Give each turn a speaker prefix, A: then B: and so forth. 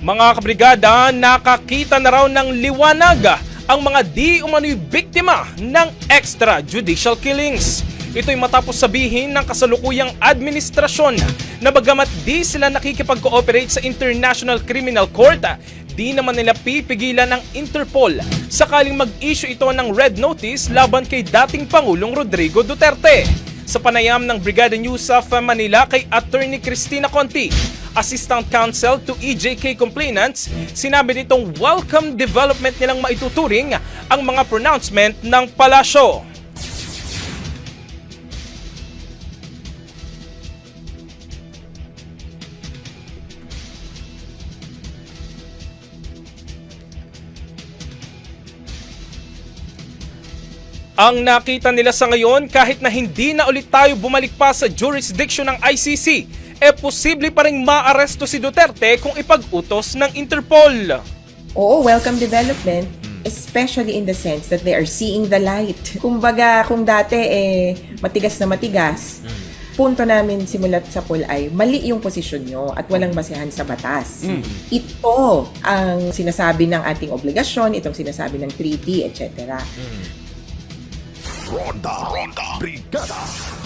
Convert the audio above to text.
A: Mga kabrigada, nakakita na raw ng liwanag ang mga di umano'y biktima ng extrajudicial killings. Ito'y matapos sabihin ng kasalukuyang administrasyon na bagamat di sila nakikipag-cooperate sa International Criminal Court, di naman nila pipigilan ng Interpol sakaling mag-issue ito ng red notice laban kay dating Pangulong Rodrigo Duterte. Sa panayam ng Brigada News of Manila kay Attorney Cristina Conti, Assistant Counsel to EJK Complainants, sinabi nitong welcome development nilang maituturing ang mga pronouncement ng palasyo. Ang nakita nila sa ngayon kahit na hindi na ulit tayo bumalik pa sa jurisdiction ng ICC, eh posible pa rin maaresto si Duterte kung ipag-utos ng Interpol.
B: Oo, welcome development, especially in the sense that they are seeing the light. Kumbaga, kung dati eh matigas na matigas, punto namin simulat sa pool ay mali yung posisyon nyo at walang basehan sa batas. Ito ang sinasabi ng ating obligasyon, itong sinasabi ng treaty, etc.
C: Ronda, Ronda, Brigada,